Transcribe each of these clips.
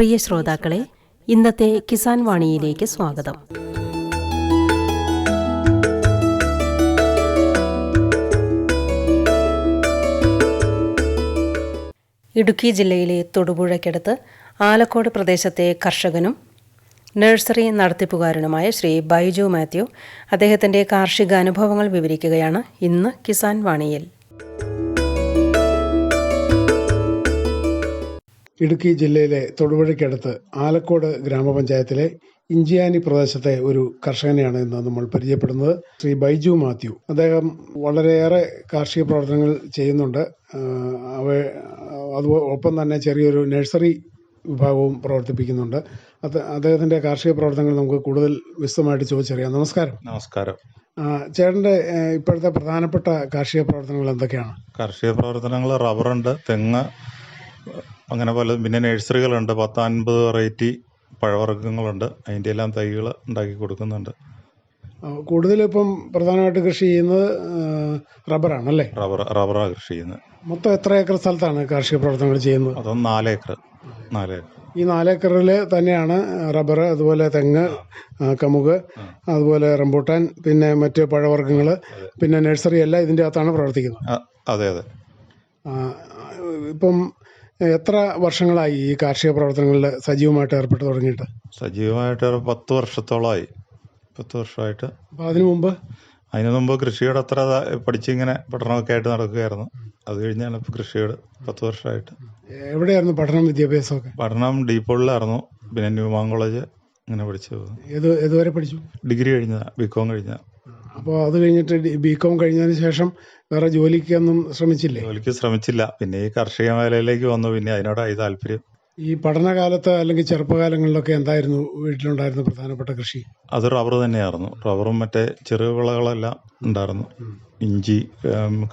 പ്രിയ ശ്രോതാക്കളെ ഇന്നത്തെ കിസാൻ വാണിയിലേക്ക് സ്വാഗതം. ഇടുക്കി ജില്ലയിലെ തൊടുപുഴയ്ക്കടുത്ത് ആലക്കോട് പ്രദേശത്തെ കർഷകനും നഴ്സറി നടത്തിപ്പുകാരനുമായ ശ്രീ ബൈജു മാത്യു അദ്ദേഹത്തിന്റെ കാർഷിക അനുഭവങ്ങൾ വിവരിക്കുകയാണ് ഇന്ന് കിസാൻ വാണിയിൽ. ഇടുക്കി ജില്ലയിലെ തൊടുപുഴയ്ക്കടുത്ത് ആലക്കോട് ഗ്രാമപഞ്ചായത്തിലെ ഇഞ്ചിയാനി പ്രദേശത്തെ ഒരു കർഷകനെയാണ് ഇന്ന് നമ്മൾ പരിചയപ്പെടുന്നത് ശ്രീ ബൈജു മാത്യു. അദ്ദേഹം വളരെയേറെ കാർഷിക പ്രവർത്തനങ്ങൾ ചെയ്യുന്നുണ്ട്. അവ അത് ഒപ്പം തന്നെ ചെറിയൊരു നഴ്സറി വിഭാഗവും പ്രവർത്തിപ്പിക്കുന്നുണ്ട്. അത് അദ്ദേഹത്തിന്റെ കാർഷിക പ്രവർത്തനങ്ങൾ നമുക്ക് കൂടുതൽ വിശദമായിട്ട് ചോദിച്ചറിയാം. നമസ്കാരം. നമസ്കാരം. ചേട്ടന്റെ ചേട്ടന്റെ ഇപ്പോഴത്തെ പ്രധാനപ്പെട്ട കാർഷിക പ്രവർത്തനങ്ങൾ എന്തൊക്കെയാണ്? കാർഷിക പ്രവർത്തനങ്ങൾ റബ്ബറുണ്ട് തെങ്ങ് അങ്ങനെ പല പിന്നെ നഴ്സറികളുണ്ട്. പത്ത് അൻപത് വെറൈറ്റി പഴവർഗങ്ങളുണ്ട്. അതിന്റെ എല്ലാം തൈകൾ ഉണ്ടാക്കി കൊടുക്കുന്നുണ്ട്. കൂടുതലിപ്പം പ്രധാനമായിട്ട് കൃഷി ചെയ്യുന്നത് റബ്ബറാണ് റബ്ബറാണല്ലേ? റബ്ബർ റബ്ബറാണ് കൃഷി ചെയ്യുന്നത്. മൊത്തം എത്ര ഏക്കർ സ്ഥലത്താണ് കാർഷിക പ്രവർത്തനങ്ങൾ ചെയ്യുന്നത്? അതോ നാല് ഏക്കർ നാല് ഏക്കർ ഈ നാലേക്കറിൽ തന്നെയാണ് റബ്ബർ അതുപോലെ തെങ്ങ് കമുക് അതുപോലെ റംബൂട്ടാൻ പിന്നെ മറ്റ് പഴവർഗങ്ങൾ പിന്നെ നഴ്സറി എല്ലാം ഇതിന്റെ അകത്താണ് പ്രവർത്തിക്കുന്നത്. അതെ അതെ. ഇപ്പം എത്ര വർഷങ്ങളായി ഈ കാർഷിക പ്രവർത്തനങ്ങളിൽ സജീവമായിട്ട് ഏർപ്പെട്ട് തുടങ്ങിയിട്ട്? സജീവമായിട്ട് ഒരു പത്ത് വർഷത്തോളമായി. പത്ത് വർഷമായിട്ട്. അപ്പോൾ അതിനു മുമ്പ്? അതിന് മുമ്പ് കൃഷിയോട് അത്ര പഠിച്ചിങ്ങനെ പഠനമൊക്കെ ആയിട്ട് നടക്കുകയായിരുന്നു. അത് കഴിഞ്ഞാണ് ഇപ്പോൾ കൃഷിയോട് പത്ത് വർഷമായിട്ട്. എവിടെയായിരുന്നു പഠനം വിദ്യാഭ്യാസമൊക്കെ? പഠനം ഡീപ്പോളിലായിരുന്നു പിന്നെ ന്യൂമാൻ കോളേജ് അങ്ങനെ പഠിച്ചു ഏത് ഏതുവരെ പഠിച്ചു? ഡിഗ്രി കഴിഞ്ഞ ബികോം കഴിഞ്ഞ അപ്പോൾ അത് കഴിഞ്ഞിട്ട് ബി കോം കഴിഞ്ഞതിന് ശേഷം വേറെ ജോലിക്കൊന്നും ശ്രമിച്ചില്ലേ? ജോലിക്ക് ശ്രമിച്ചില്ല. പിന്നെ ഈ കാർഷിക മേഖലയിലേക്ക് വന്നു. പിന്നെ അതിനോടായി താല്പര്യം. ഈ പഠനകാലത്ത് അല്ലെങ്കിൽ ചെറുപ്പകാലങ്ങളിലൊക്കെ എന്തായിരുന്നു വീട്ടിലുണ്ടായിരുന്ന പ്രധാനപ്പെട്ട കൃഷി? അത് റബ്ബർ തന്നെയായിരുന്നു. റബ്ബറും മറ്റേ ചെറു വിളകളെല്ലാം ഉണ്ടായിരുന്നു. ഇഞ്ചി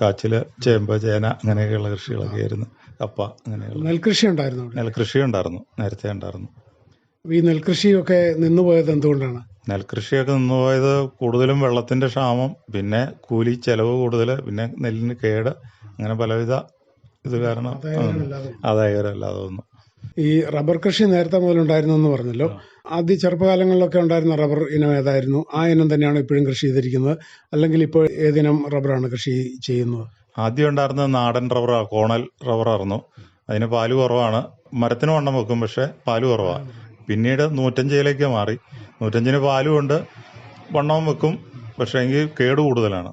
കാച്ചിൽ ചേമ്പ് ചേന അങ്ങനെയൊക്കെയുള്ള കൃഷികളൊക്കെ ആയിരുന്നു. കപ്പ അങ്ങനെയുള്ള. നെൽകൃഷി ഉണ്ടായിരുന്നു നെൽകൃഷി ഉണ്ടായിരുന്നു. നേരത്തെ ഉണ്ടായിരുന്നു. ഈ നെൽകൃഷിയൊക്കെ നിന്നുപോയത് എന്തുകൊണ്ടാണ്? നെൽകൃഷിയൊക്കെ നിന്നുപോയത് കൂടുതലും വെള്ളത്തിന്റെ ക്ഷാമം പിന്നെ കൂലി ചെലവ് കൂടുതൽ പിന്നെ നെല്ലിന് കേട് അങ്ങനെ പലവിധ ഇത് കാരണം ആദായകരമല്ലാതെ. ഒന്നും ഈ റബ്ബർ കൃഷി നേരത്തെ മുതൽ ഉണ്ടായിരുന്നെന്ന് പറഞ്ഞല്ലോ. ആദ്യ ചെറുപ്പകാലങ്ങളിലൊക്കെ ഉണ്ടായിരുന്ന റബ്ബർ ഇനം ഏതായിരുന്നു? ആ ഇനം തന്നെയാണ് ഇപ്പോഴും കൃഷി ചെയ്തിരിക്കുന്നത്? അല്ലെങ്കിൽ ഇപ്പോൾ ഏതിനം റബ്ബറാണ് കൃഷി ചെയ്യുന്നത്? ആദ്യം ഉണ്ടായിരുന്ന നാടൻ റബ്ബറാണ് കോണൽ റബ്ബറായിരുന്നു. അതിന് പാൽ കുറവാണ്. മരത്തിന് വണ്ണം വെക്കും പക്ഷെ പാൽ കുറവാണ് പിന്നീട് നൂറ്റഞ്ചിലേക്ക് മാറി. നൂറ്റഞ്ചിന് പാലും ഉണ്ട് വണ്ണവും വെക്കും പക്ഷേ എങ്കിൽ കേട് കൂടുതലാണ്.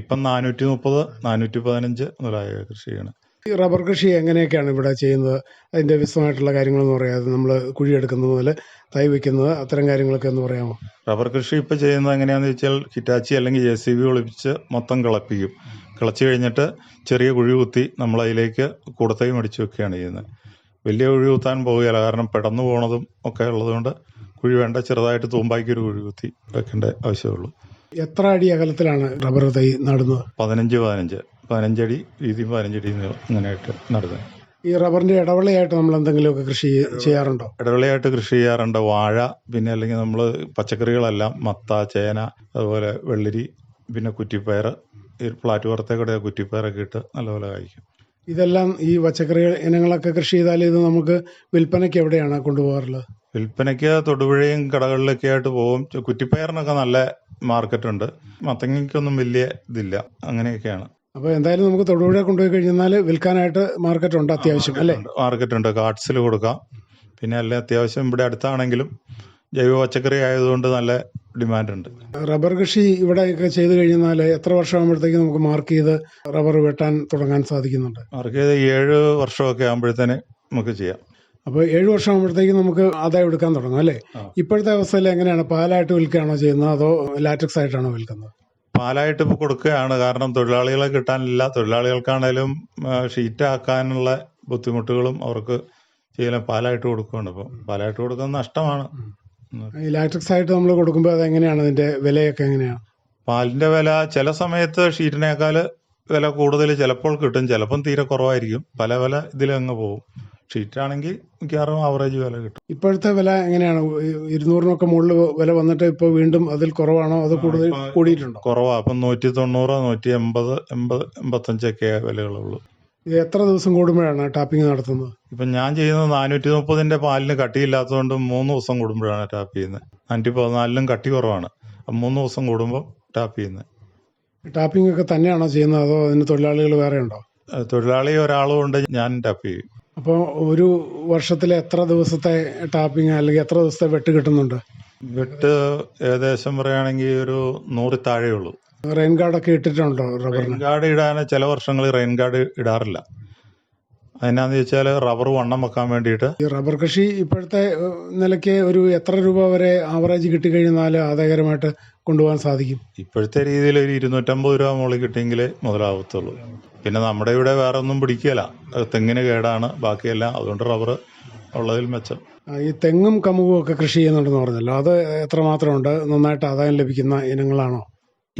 ഇപ്പം നാനൂറ്റി മുപ്പത് നാനൂറ്റി പതിനഞ്ച് മുതലായ കൃഷി ചെയ്യണം ഈ റബ്ബർ കൃഷി എങ്ങനെയൊക്കെയാണ് ഇവിടെ ചെയ്യുന്നത്? അതിന്റെ വിശദമായിട്ടുള്ള കാര്യങ്ങളെന്ന് പറയാതെ നമ്മൾ കുഴിയെടുക്കുന്നത് മുതൽ തൈ വയ്ക്കുന്നത് അത്തരം കാര്യങ്ങളൊക്കെ ഒന്ന് പറയാമോ? റബ്ബർ കൃഷി ഇപ്പോൾ ചെയ്യുന്നത് എങ്ങനെയാണെന്ന് വെച്ചാൽ ഹിറ്റാച്ചി അല്ലെങ്കിൽ ജെ സി ബി ഒളിപ്പിച്ച് മൊത്തം കിളപ്പിക്കും. കിളച്ച് കഴിഞ്ഞിട്ട് ചെറിയ കുഴി കുത്തി നമ്മൾ അതിലേക്ക് കൂടത്തൈ മടിച്ചു വെക്കുകയാണ് ചെയ്യുന്നത്. വലിയ കുഴി കുത്താൻ പോവുകയില്ല. കാരണം പെടന്നു പോണതും ഒക്കെ ഉള്ളതുകൊണ്ട് കുഴി വേണ്ട. ചെറുതായിട്ട് തൂമ്പാക്കി ഒരു കുഴി കുത്തി വെക്കേണ്ട ആവശ്യമുള്ളൂ. എത്ര അടി അകലത്തിലാണ് റബ്ബർ തൈ നടുന്നത്? പതിനഞ്ച് പതിനഞ്ച്. പതിനഞ്ചടി വീതിയും പതിനഞ്ചടി അങ്ങനെയായിട്ട് നടുന്നത്. ഈ റബ്ബറിന്റെ ഇടവിളയായിട്ട് നമ്മൾ എന്തെങ്കിലും ഒക്കെ കൃഷി ചെയ്യാറുണ്ടോ? ഇടവിളയായിട്ട് കൃഷി ചെയ്യാറുണ്ട്. വാഴ പിന്നെ അല്ലെങ്കിൽ നമ്മൾ പച്ചക്കറികളെല്ലാം മത്ത ചേന അതുപോലെ വെള്ളരി പിന്നെ കുറ്റിപ്പയർ ഈ പ്ലാറ്റ് പുറത്തേക്കൂടെ കുറ്റിപ്പയറൊക്കെ ഇട്ട് നല്ലപോലെ കഴിക്കും ഇതെല്ലാം ഈ പച്ചക്കറി ഇനങ്ങളൊക്കെ കൃഷി ചെയ്താൽ ഇത് നമുക്ക് വിൽപ്പനയ്ക്ക് എവിടെയാണ് കൊണ്ടുപോകാറുള്ളത്? വിൽപ്പനയ്ക്ക് തൊടുപുഴയും കടകളിലൊക്കെ ആയിട്ട് പോകും. കുറ്റിപ്പയറിനൊക്കെ നല്ല മാർക്കറ്റ് ഉണ്ട്. മത്തങ്ങയ്ക്കൊന്നും വലിയ ഇതില്ല. അങ്ങനെയൊക്കെയാണ്. അപ്പോൾ എന്തായാലും നമുക്ക് തൊടുപുഴ കൊണ്ടുപോയി കഴിഞ്ഞാൽ വിൽക്കാനായിട്ട് മാർക്കറ്റ് ഉണ്ട് അത്യാവശ്യം അല്ലേ? മാർക്കറ്റ് ഉണ്ട്. കാർഡ്സിൽ കൊടുക്കാം. പിന്നെ അല്ലെ അത്യാവശ്യം ഇവിടെ അടുത്താണെങ്കിലും ജൈവ പച്ചക്കറി ആയതുകൊണ്ട് നല്ല ഡിമാൻഡുണ്ട്. റബ്ബർ കൃഷി ഇവിടെയൊക്കെ ചെയ്തു കഴിഞ്ഞാൽ എത്ര വർഷമാകുമ്പോഴത്തേക്ക് നമുക്ക് മാർക്ക് ചെയ്ത് റബ്ബർ വെട്ടാൻ തുടങ്ങാൻ സാധിക്കുന്നുണ്ട്? മാർക്ക് ചെയ്ത് ഏഴ് വർഷമൊക്കെ ആകുമ്പോഴത്തേന് നമുക്ക് ചെയ്യാം. അപ്പോൾ ഏഴ് വർഷം ആകുമ്പോഴത്തേക്ക് നമുക്ക് ആദായം എടുക്കാൻ തുടങ്ങും അല്ലേ? ഇപ്പോഴത്തെ അവസ്ഥയിൽ എങ്ങനെയാണ്? പാലായിട്ട് വിൽക്കുകയാണോ ചെയ്യുന്നത് അതോ ലാറ്റക്സ് ആയിട്ടാണോ വിൽക്കുന്നത്? പാലായിട്ട് ഇപ്പോൾ കൊടുക്കുകയാണ്. കാരണം തൊഴിലാളികളെ കിട്ടാനില്ല. തൊഴിലാളികൾക്കാണേലും ഷീറ്റ് ആക്കാനുള്ള ബുദ്ധിമുട്ടുകളും അവർക്ക് ചെയ്യല പാലായിട്ട് കൊടുക്കുകയാണ് ഇപ്പോൾ. പാലായിട്ട് കൊടുക്കുന്നത് നഷ്ടമാണ്. ഈ ലാക്ടിക്സ് ആയിട്ട് നമ്മൾ കൊടുക്കുമ്പോൾ അത് എങ്ങനെയാണ് അതിന്റെ വിലയൊക്കെ എങ്ങനെയാണ് പാലിന്റെ വില ചില സമയത്ത് ഷീറ്റിനേക്കാൾ വില കൂടുതൽ ചിലപ്പോൾ കിട്ടും. ചിലപ്പം തീരെ കുറവായിരിക്കും. പല വില ഇതിലങ്ങ് പോകും. ഷീറ്റാണെങ്കിൽ മിക്കവാറും ആവറേജ് വില കിട്ടും. ഇപ്പോഴത്തെ വില എങ്ങനെയാണ്? ഇരുന്നൂറിനൊക്കെ മുകളിൽ വില വന്നിട്ട് ഇപ്പോൾ വീണ്ടും അതിൽ കുറവാണോ? അത് കൂടുതൽ ഇപ്പൊ കൂടിയിട്ടുണ്ടോ? കുറവാ. അപ്പം നൂറ്റി തൊണ്ണൂറ് നൂറ്റി എൺപത് എൺപത് എൺപത്തഞ്ചൊക്കെ വിലകളുള്ളൂ. ഇത് എത്ര ദിവസം കൂടുമ്പോഴാണ് ടാപ്പിംഗ് നടത്തുന്നത്? ഇപ്പം ഞാൻ ചെയ്യുന്നത് നാനൂറ്റി മുപ്പതിന്റെ പാലിന് കട്ടിയില്ലാത്തതുകൊണ്ട് മൂന്ന് ദിവസം കൂടുമ്പോഴാണ് ടാപ്പ് ചെയ്യുന്നത്. നാനൂറ്റി പതിനാലിലും കട്ടി കുറവാണ്. അപ്പം മൂന്ന് ദിവസം കൂടുമ്പോൾ ടാപ്പ് ചെയ്യുന്നത്. ടാപ്പിംഗ് ഒക്കെ തന്നെയാണോ ചെയ്യുന്നത് അതോ അതിന് തൊഴിലാളികൾ വേറെ ഉണ്ടോ? തൊഴിലാളി ഒരാളും ഉണ്ട് ഞാൻ ടാപ്പ് ചെയ്യും. അപ്പോൾ ഒരു വർഷത്തിൽ എത്ര ദിവസത്തെ ടാപ്പിംഗ് അല്ലെങ്കിൽ എത്ര ദിവസത്തെ വെട്ട് കിട്ടുന്നുണ്ട്? വെട്ട് ഏകദേശം പറയുകയാണെങ്കിൽ ഒരു നൂറ് താഴെയുള്ളൂ. ഉള്ളൂ റെയിൻ ഗാർഡൊക്കെ ഇട്ടിട്ടുണ്ടോ റെയിൻ ഗാർഡ് ഇടാൻ ചില വർഷങ്ങളിൽ റെയിൻ ഗാർഡ് ഇടാറില്ല. അതിനാന്ന് വെച്ചാൽ റബ്ബർ വണ്ണം വെക്കാൻ വേണ്ടിയിട്ട്. ഈ റബ്ബർ കൃഷി ഇപ്പോഴത്തെ ഏഹ്, നിലയ്ക്ക് ഒരു എത്ര രൂപ വരെ ആവറേജ് കിട്ടിക്കഴിഞ്ഞാൽ ആദായകരമായിട്ട് കൊണ്ടുപോകാൻ സാധിക്കും? ഇപ്പോഴത്തെ രീതിയിൽ ഒരു ഇരുന്നൂറ്റമ്പത് രൂപ മുകളിൽ കിട്ടിയെങ്കിലേ മുതലാവത്തുള്ളൂ. പിന്നെ നമ്മുടെ ഇവിടെ വേറെ ഒന്നും പിടിക്കുകയില്ല. അത് തെങ്ങിന് കേടാണ്. ബാക്കിയെല്ലാം അതുകൊണ്ട് റബ്ബർ ഉള്ളതിൽ മെച്ചം. ആ, ഈ തെങ്ങും കമുകും ഒക്കെ കൃഷി ചെയ്യുന്നുണ്ടെന്ന് പറഞ്ഞല്ലോ. അത് എത്രമാത്രമുണ്ട്? നന്നായിട്ട് ആദായം ലഭിക്കുന്ന ഇനങ്ങളാണോ?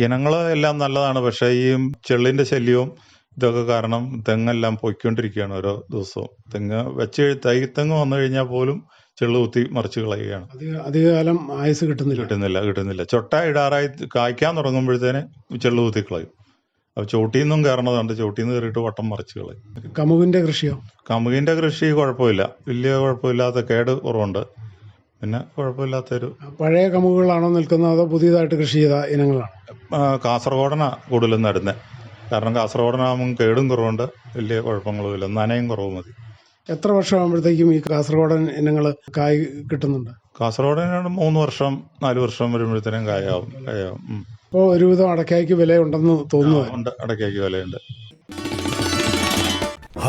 ഇനങ്ങൾ എല്ലാം നല്ലതാണ്. പക്ഷേ ഈ ചെള്ളിന്റെ ശല്യവും ഇതൊക്കെ കാരണം തെങ്ങെല്ലാം പൊയ്ക്കൊണ്ടിരിക്കുകയാണ് ഓരോ ദിവസവും. തെങ്ങ് വെച്ച് തൈ തെങ്ങ് വന്നു കഴിഞ്ഞാൽ പോലും ചെള്ളു കുത്തി മറിച്ച് കളയുകയാണ്. അധിക അധികകാലം ആയുസ് കിട്ടുന്നില്ല. കിട്ടുന്നില്ല കിട്ടുന്നില്ല. ചൊട്ട ഇടാറായി കായ്ക്കാൻ തുടങ്ങുമ്പോഴത്തേന് ചെള്ളു കുത്തി കളയും. അപ്പോൾ ചോട്ടിൽ നിന്നും കയറണതുണ്ട്. ചോട്ടിൽ നിന്ന് കയറിയിട്ട് വട്ടം മറിച്ച് കളയും. കമുകിന്റെ കൃഷിയോ? കമുകിന്റെ കൃഷി കുഴപ്പമില്ല. വലിയ കുഴപ്പമില്ലാത്ത കേട് കുറവുണ്ട്. പിന്നെ കുഴപ്പമില്ലാത്തൊരു പഴയ കമുകുകളാണോ നിൽക്കുന്നത് അതോ പുതിയതായിട്ട് കൃഷി ചെയ്ത ഇനങ്ങളാണ്? ആ, കാസർഗോഡന കൂടുതലും നടുന്നത് കാരണം കാസർഗോഡനാകുമ്പം കേടും കുറവുണ്ട്. വലിയ കുഴപ്പങ്ങളുമില്ല നനയും കുറവ് മതി. എത്ര വർഷമാകുമ്പോഴത്തേക്കും ഈ കാസർഗോഡൻ ഇനങ്ങൾ കായ് കിട്ടുന്നുണ്ട്? കാസർഗോഡിനാണ് മൂന്ന് വർഷം നാല് വർഷം വരുമ്പോഴത്തേനും കായാവും. കായാവും. ഇപ്പോൾ ഒരുവിധം അടക്കായ്ക്ക് വിലയുണ്ടെന്ന് തോന്നുന്നു. ഉണ്ട്. അടക്കായ്ക്ക് വിലയുണ്ട്.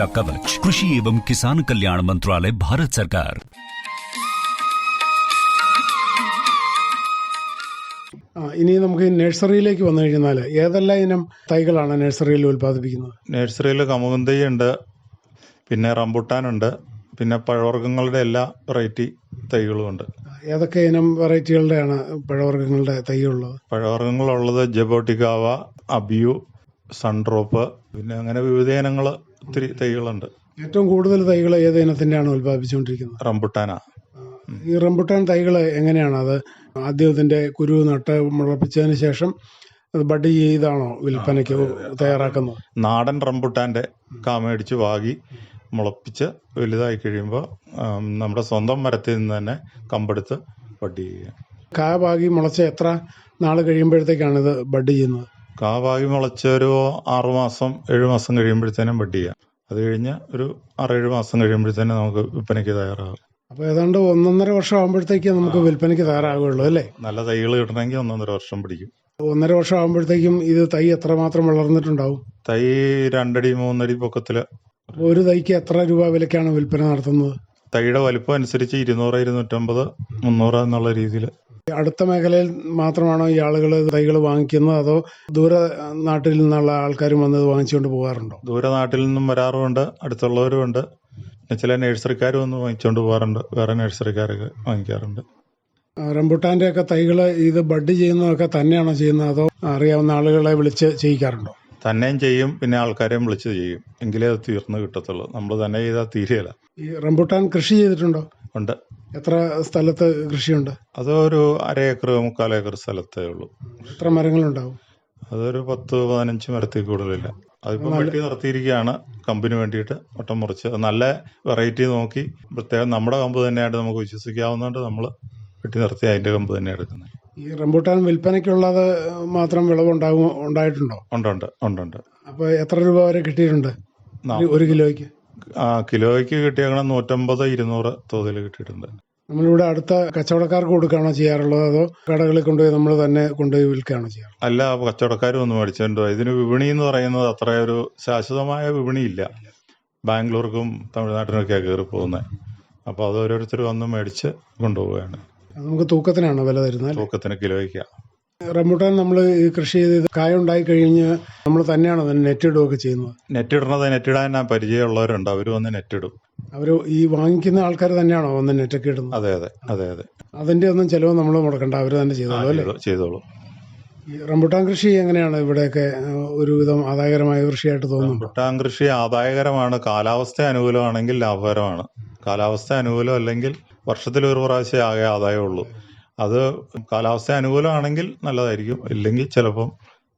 कवच कृषि एवं किसान कल्याण मंत्रालय भारत सरकार ആ, ഇനി നമുക്ക് ഈ നഴ്സറിയിലേക്ക് വന്നു കഴിഞ്ഞാൽ ഏതെല്ലാം ഇനം തൈകളാണ് നഴ്സറിയിൽ ഉൽപ്പാദിപ്പിക്കുന്നത് നഴ്സറിയിൽ കമുകുന്തൈയുണ്ട് പിന്നെ റംബുട്ടാനുണ്ട് പിന്നെ പഴവർഗ്ഗങ്ങളുടെ എല്ലാ വെറൈറ്റി തൈകളും ഉണ്ട് ഏതൊക്കെ ഇനം വെറൈറ്റികളുടെയാണ് പഴവർഗ്ഗങ്ങളുടെ തൈകളുള്ളത് പഴവർഗ്ഗങ്ങളുള്ളത് ജബോട്ടിക്കാവ അബിയു സൺഡ്രോപ്പ് പിന്നെ അങ്ങനെ വിവിധ ഇനങ്ങൾ ഒത്തിരി തൈകളുണ്ട്. ഏറ്റവും കൂടുതൽ തൈകൾ ഏത് ഇനത്തിന്റെയാണ് ഉൽപ്പാദിപ്പിച്ചുകൊണ്ടിരിക്കുന്നത്? റംബുട്ടാന. ഈ റംബുട്ടാൻ തൈകൾ എങ്ങനെയാണ്? അത് ആദ്യം ഇതിന്റെ കുരു നട്ട് മുളപ്പിച്ചതിന് ശേഷം അത് ബഡ് ചെയ്താണോ വിൽപ്പനയ്ക്ക് തയ്യാറാക്കുന്നത്? നാടൻ റംബുട്ടാന്റെ കാമേടിച്ച് വാകി മുളപ്പിച്ച് വലുതായി കഴിയുമ്പോൾ നമ്മുടെ സ്വന്തം മരത്തിൽ നിന്ന് തന്നെ കമ്പെടുത്ത് ബഡ് ചെയ്യുക. കാ ഭാഗി മുളച്ച് എത്ര നാൾ കഴിയുമ്പോഴത്തേക്കാണ് ഇത് ബഡ് ചെയ്യുന്നത്? കാ മുളച്ച മുളച്ച് ഒരു ആറുമാസം ഏഴ് മാസം കഴിയുമ്പോഴത്തേനും ബഡ് ചെയ്യാം. അത് കഴിഞ്ഞ് ഒരു ആറേഴ് മാസം കഴിയുമ്പോഴത്തേനും നമുക്ക് വിൽപ്പനയ്ക്ക് തയ്യാറാകും. അപ്പോൾ ഏതാണ്ട് ഒന്നൊന്നര വർഷം ആകുമ്പോഴത്തേക്ക് നമുക്ക് വിൽപ്പനയ്ക്ക് തയ്യാറാകുള്ളൂ അല്ലേ? നല്ല തൈകൾ കിട്ടണമെങ്കിൽ ഒന്നൊന്നര വർഷം പിടിക്കും. ഒന്നര വർഷം ആകുമ്പോഴത്തേക്കും ഇത് തൈ എത്രമാത്രം വളർന്നിട്ടുണ്ടാവും? തൈ രണ്ടടി മൂന്നടി പൊക്കത്തിൽ ഒരു തൈക്ക് എത്ര രൂപ വിലക്കാണ് വിൽപ്പന നടത്തുന്നത്? തൈയുടെ വലിപ്പം അനുസരിച്ച് ഇരുന്നൂറ് ഇരുന്നൂറ്റമ്പത് മുന്നൂറ് എന്നുള്ള രീതിയിൽ അടുത്ത മേഖലയിൽ മാത്രമാണോ ഈ ആളുകൾ തൈകൾ വാങ്ങിക്കുന്നത്? അതോ ദൂര നാട്ടിൽ നിന്നുള്ള ആൾക്കാരും വന്ന് വാങ്ങിച്ചുകൊണ്ട് പോകാറുണ്ടോ? ദൂര നാട്ടിൽ നിന്നും വരാറുമുണ്ട് അടുത്തുള്ളവരുമുണ്ട്. പിന്നെ ചില നഴ്സറിക്കാർ വന്ന് വാങ്ങിച്ചുകൊണ്ട് പോകാറുണ്ട് വേറെ നഴ്സറിക്കാരൊക്കെ വാങ്ങിക്കാറുണ്ട്. റംബുട്ടാന്റെ ഒക്കെ തൈകൾ ഇത് ബഡ് ചെയ്യുന്നതൊക്കെ തന്നെയാണോ ചെയ്യുന്നത്? അതോ അറിയാവുന്ന ആളുകളെ വിളിച്ച് ചെയ്യിക്കാറുണ്ടോ? തന്നെയും ചെയ്യും പിന്നെ ആൾക്കാരെയും വിളിച്ച് ചെയ്യും. എങ്കിലേ അത് തീർന്നു കിട്ടത്തുള്ളൂ. നമ്മൾ തന്നെ ചെയ്താൽ തീരെയല്ല ഈ റംബുട്ടാൻ കൃഷി ചെയ്തിട്ടുണ്ടോ? ഉണ്ട്. എത്ര സ്ഥലത്ത് കൃഷിയുണ്ട്? അതൊരു ഒരു അര ഏക്കർ മുക്കാൽ ഏക്കർ സ്ഥലത്തേ ഉള്ളൂ. എത്ര മരങ്ങളുണ്ടാവും? അതൊരു പത്ത് പതിനഞ്ച് മരത്തിൽ കൂടുതലില്ല. അതിപ്പം വെട്ടി നിർത്തിയിരിക്കുകയാണ് കമ്പിന് വേണ്ടിയിട്ട് വട്ടം മുറിച്ച്. നല്ല വെറൈറ്റി നോക്കി പ്രത്യേകം നമ്മുടെ കമ്പ് തന്നെയായിട്ട് നമുക്ക് വിശ്വസിക്കാവുന്നതുകൊണ്ട് നമ്മൾ വെട്ടി നിർത്തി അതിന്റെ കമ്പ് തന്നെ എടുക്കുന്നത്. ഈ റംബൂട്ടാൻ വിൽപ്പനയ്ക്കുള്ളത് മാത്രം വിളവ് ഉണ്ടാകും ഉണ്ടായിട്ടുണ്ടോ? ഉണ്ട് ഉണ്ട് ഉണ്ട് ഉണ്ട്. അപ്പോൾ എത്ര രൂപ വരെ കിട്ടിയിട്ടുണ്ട്? ഒരു കിലോയ്ക്ക്? ആ കിലോയ്ക്ക് കിട്ടിയേക്കണം നൂറ്റമ്പത് ഇരുന്നൂറ് തോതിൽ കിട്ടിയിട്ടുണ്ട്. നമ്മളിവിടെ അടുത്ത കച്ചവടക്കാർക്ക് കൊടുക്കുകയാണോ ചെയ്യാറുള്ളത്? അതോ കടകളിൽ കൊണ്ടുപോയി നമ്മൾ തന്നെ കൊണ്ടുപോയി വിൽക്കുകയാണോ ചെയ്യാറ്? അല്ല കച്ചവടക്കാരും ഒന്ന് മേടിച്ചിട്ടുണ്ടോ ഇതിന് വിപണി എന്ന് പറയുന്നത് അത്ര ഒരു ശാശ്വതമായ വിപണിയില്ല ബാംഗ്ലൂർക്കും തമിഴ്നാട്ടിനൊക്കെ കയറി പോകുന്നത് അപ്പോൾ അത് ഓരോരുത്തർ വന്ന് മേടിച്ച് കൊണ്ടുപോവുകയാണ്. നമുക്ക് തൂക്കത്തിനാണോ വില തരുന്നത്? തൂക്കത്തിന് കിലോയ്ക്ക്. റംബൂട്ടാൻ നമ്മൾ ഈ കൃഷി ചെയ്ത് കായ ഉണ്ടായി കഴിഞ്ഞ് നമ്മൾ തന്നെയാണ് അതിന് നെറ്റിടുകയൊക്കെ ചെയ്യുന്നത്. നെറ്റിടുന്നത് നെറ്റിടാൻ പരിചയമുള്ളവരുണ്ട്. അവർ വന്ന് നെറ്റിടും. അവർ ഈ വാങ്ങിക്കുന്ന ആൾക്കാർ തന്നെയാണോ വന്ന് നെറ്റൊക്കെ ഇടുന്നത്? അതെ അതെ അതെ അതെ. അതിന്റെ ഒന്നും ചിലവ് നമ്മൾ മുടക്കണ്ട. അവർ തന്നെ ചെയ്തോളൂ അല്ലേ? ചെയ്തോ- ചെയ്തോളൂ. റംബുട്ടാൻ റംബൂട്ടാൻ കൃഷി എങ്ങനെയാണ് ഇവിടെയൊക്കെ ഒരുവിധം ആദായകരമായ കൃഷിയായിട്ട് തോന്നുന്നു റംബുട്ടാൻ കൃഷി ആദായകരമാണ്. കാലാവസ്ഥ അനുകൂലമാണെങ്കിൽ ലാഭകരമാണ്. കാലാവസ്ഥ അനുകൂലം അല്ലെങ്കിൽ വർഷത്തിൽ ഒരു പ്രാവശ്യം ആകെ ആദായമുള്ളൂ. അത് കാലാവസ്ഥ അനുകൂലമാണെങ്കിൽ നല്ലതായിരിക്കും. ഇല്ലെങ്കിൽ ചിലപ്പം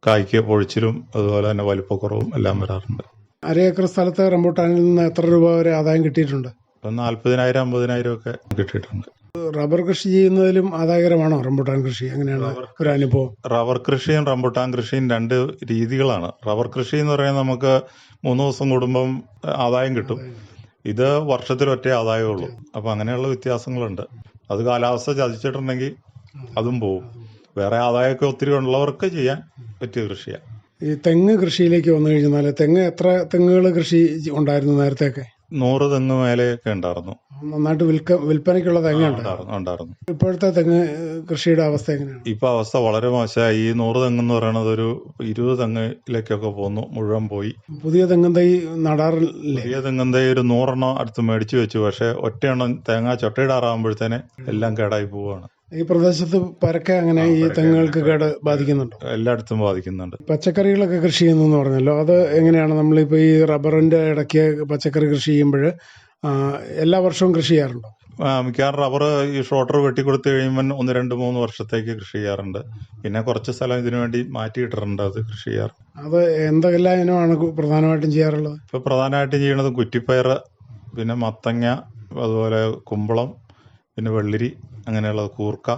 കായ്ക്ക് പൊഴിച്ചിലും അതുപോലെ തന്നെ വലിപ്പക്കുറവും എല്ലാം വരാറുണ്ട്. അര ഏക്കർ സ്ഥലത്ത് റംബൂട്ടാനിൽ നിന്ന് എത്ര രൂപ വരെ ആദായം കിട്ടിയിട്ടുണ്ട്? നാല്പതിനായിരം അമ്പതിനായിരം ഒക്കെ കിട്ടിയിട്ടുണ്ട്. റബ്ബർ കൃഷി ചെയ്യുന്നതിലും ആദായകരമാണോ റംബൂട്ടാൻ കൃഷി? എങ്ങനെയാണ് ഒരു അനുഭവം റബ്ബർ കൃഷിയും റംബൂട്ടാൻ കൃഷിയും രണ്ട് രീതികളാണ്. റബ്ബർ കൃഷി എന്ന് പറയുന്നത് നമുക്ക് മൂന്ന് ദിവസം കൂടുമ്പം ആദായം കിട്ടും. ഇത് വർഷത്തിൽ ഒറ്റ ആദായമേ ഉള്ളൂ. അപ്പം അങ്ങനെയുള്ള വ്യത്യാസങ്ങളുണ്ട്. അത് കാലാവസ്ഥ ചതിച്ചിട്ടുണ്ടെങ്കിൽ അതും പോവും. വേറെ ആദായമൊക്കെ ഒത്തിരി ഉള്ളവർക്ക് ചെയ്യാൻ പറ്റിയ കൃഷിയാണ് ഈ തെങ്ങ് കൃഷിയിലേക്ക് വന്നു കഴിഞ്ഞാൽ തെങ്ങ് എത്ര തെങ്ങുകൾ കൃഷി ഉണ്ടായിരുന്നു നേരത്തെയൊക്കെ? നൂറ് തെങ്ങ് മേലെയൊക്കെ ഉണ്ടായിരുന്നു. നന്നായിട്ട് വിൽക്ക വിൽപ്പനയ്ക്കുള്ള തെങ്ങുണ്ട് ഉണ്ടായിരുന്നു ഉണ്ടായിരുന്നു. ഇപ്പോഴത്തെ തെങ്ങ് കൃഷിയുടെ അവസ്ഥ എങ്ങനെയാണ്? ഇപ്പൊ അവസ്ഥ വളരെ മോശമായി. ഈ നൂറ് തെങ്ങ് എന്ന് പറയുന്നത് ഒരു ഇരുപത് തെങ്ങിലേക്കൊക്കെ പോന്നു മുഴുവൻ പോയി. പുതിയ തെങ്ങും തൈ നടാറില്ലേ? പുതിയ തെങ്ങന്തൈ ഒരു നൂറെണ്ണം അടുത്ത് മേടിച്ചു വെച്ചു പക്ഷെ ഒറ്റയെണ്ണം തേങ്ങ ചൊട്ടയിടാറാകുമ്പോഴത്തേനെ എല്ലാം കേടായി പോവുകയാണ്. ഈ പ്രദേശത്ത് പരക്കെ അങ്ങനെ ഈ തെങ്ങുകൾക്ക് കേട് ബാധിക്കുന്നുണ്ട്? എല്ലായിടത്തും ബാധിക്കുന്നുണ്ട്. പച്ചക്കറികളൊക്കെ കൃഷി ചെയ്യുന്നു പറഞ്ഞല്ലോ. അത് എങ്ങനെയാണ്? നമ്മളിപ്പോൾ ഈ റബ്ബറിന്റെ ഇടയ്ക്ക് പച്ചക്കറി കൃഷി ചെയ്യുമ്പോൾ എല്ലാ വർഷവും കൃഷി ചെയ്യാറുണ്ടോ? മിക്കവാറും റബ്ബർ ഈ ഷോട്ടർ വെട്ടിക്കൊടുത്ത് കഴിയുമ്പോൾ ഒന്ന് രണ്ട് മൂന്ന് വർഷത്തേക്ക് കൃഷി ചെയ്യാറുണ്ട്. പിന്നെ കുറച്ച് സ്ഥലം ഇതിനു വേണ്ടി മാറ്റിയിട്ടിട്ടുണ്ട് അത് കൃഷി ചെയ്യാറ്. അത് എന്തെല്ലാം ഇനമാണ് പ്രധാനമായിട്ടും ചെയ്യാറുള്ളത്? ഇപ്പൊ പ്രധാനമായിട്ടും ചെയ്യണത് കുറ്റിപ്പയർ പിന്നെ മത്തങ്ങ അതുപോലെ കുമ്പളം പിന്നെ വെള്ളിരി അങ്ങനെയുള്ള കൂർക്ക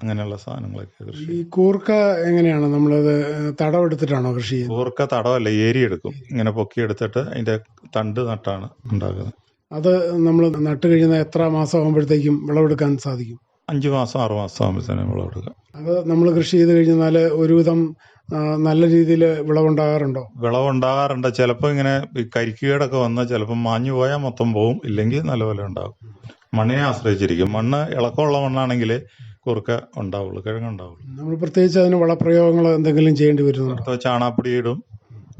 അങ്ങനെയുള്ള സാധനങ്ങളൊക്കെ കൃഷി ഈ കൂർക്ക എങ്ങനെയാണ്? നമ്മളത് തടവെടുത്തിട്ടാണോ കൃഷി ചെയ്യുന്നത്? കൂർക്ക തടവല്ല ഏരി എടുക്കും. ഇങ്ങനെ പൊക്കി എടുത്തിട്ട് അതിന്റെ തണ്ട് നട്ടാണ് ഉണ്ടാക്കുന്നത്. അത് നമ്മൾ നട്ട് കഴിയുന്ന എത്ര മാസം ആകുമ്പോഴത്തേക്കും വിളവെടുക്കാൻ സാധിക്കും? അഞ്ച് മാസം ആറ് മാസം ആകുമ്പോഴത്തേനും വിളവെടുക്കുക. അത് നമ്മൾ കൃഷി ചെയ്ത് കഴിഞ്ഞാൽ ഒരുവിധം നല്ല രീതിയിൽ വിളവുണ്ടാകാറുണ്ടോ? വിളവുണ്ടാകാറുണ്ട്. ചിലപ്പോൾ ഇങ്ങനെ കരിക്കുകേടൊക്കെ വന്നാൽ ചിലപ്പോൾ മാഞ്ഞു പോയാൽ മൊത്തം പോവും. ഇല്ലെങ്കിൽ നല്ലപോലെ ഉണ്ടാകും മണ്ണിനെ ആശ്രയിച്ചിരിക്കും. മണ്ണ് ഇളക്കമുള്ള മണ്ണാണെങ്കിൽ കുറുക്ക ഉണ്ടാവുള്ളൂ കിഴങ്ങുണ്ടാവുള്ളൂ നമ്മൾ പ്രത്യേകിച്ച് അതിന് വളപ്രയോഗങ്ങൾ എന്തെങ്കിലും ചെയ്യേണ്ടി വരുന്നുണ്ടോ? ചാണാപ്പൊടി ഇടും.